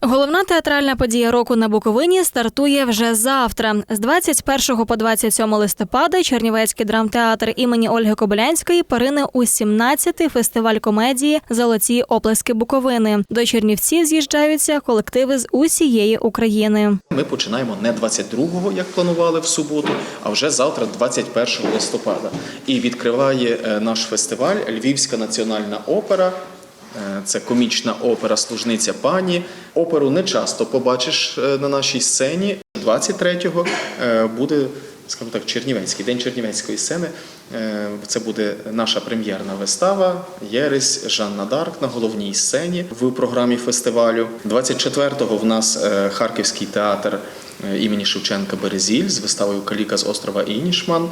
Головна театральна подія року на Буковині стартує вже завтра. З 21 по 27 листопада Чернівецький драмтеатр імені Ольги Кобилянської перине у 17-й фестиваль комедії Золоті оплески Буковини. До Чернівців з'їжджаються колективи з усієї України. Ми починаємо не 22-го, як планували в суботу, а вже завтра, 21 листопада. І відкриває е, наш фестиваль Львівська національна опера. Е, Це комічна опера Служниця пані. Оперу не часто побачиш е, на нашій сцені. 23-го е, буде, скажімо так, Чернівецький день Чернівецької сцени. Е, Це буде наша прем'єрна вистава Єресь Жанна Дарк на головній сцені в програмі фестивалю. 24-го в нас е, Харківський театр е, імені Шевченка Березіль з виставою Каліка з острова Інішман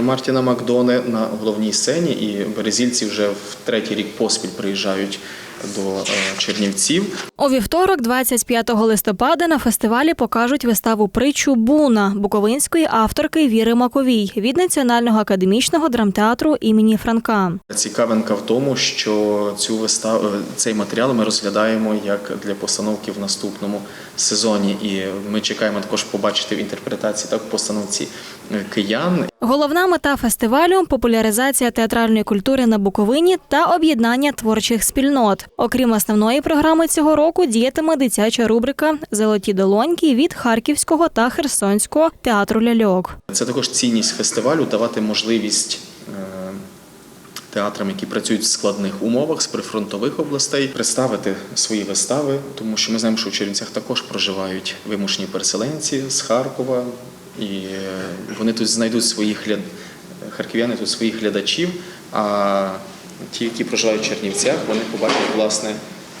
Мартіна Макдоне на головній сцені. І березільці вже в третій рік поспіль приїжджають до е, Чернівців. У вівторок, 25 листопада, на фестивалі покажуть виставу притчу Буна буковинської авторки Віри Маковій від Національного академічного драмтеатру імені Франка. Цікавинка в тому, що цю виставу цей матеріал ми розглядаємо як для постановки в наступному сезоні, і ми чекаємо також побачити в інтерпретації так в постановці е, киян. Головна мета фестивалю популяризація театральної культури на Буковині та об'єднання творчих спільнот. Окрім основної програми цього року, діятиме дитяча рубрика Золоті долоньки від Харківського та Херсонського театру ляльок. Це також цінність фестивалю давати можливість. е, Театрам, які працюють в складних умовах з прифронтових областей, представити свої вистави, тому що ми знаємо, що в Чернівцях також проживають вимушені переселенці з Харкова, і е, вони тут знайдуть своїх харків'яни тут своїх глядачів. А ті, які проживають в Чернівцях, вони побачать власне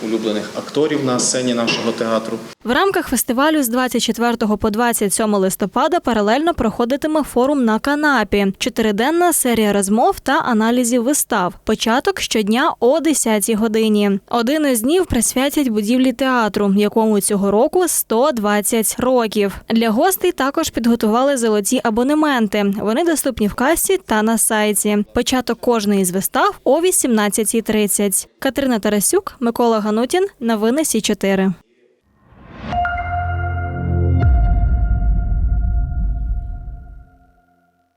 улюблених акторів на сцені нашого театру. В рамках фестивалю з 24 по 27 листопада паралельно проходитиме форум на канапі, чотириденна серія розмов та аналізів вистав. Початок щодня о 10 годині. Один із днів присвятять будівлі театру, якому цього року 120 років. Для гостей також підготували золоті абонементи. Вони доступні в касі та на сайті. Початок кожної з вистав о 18.30. Катерина Тарасюк, Микола Ганутін. Новини Сі 4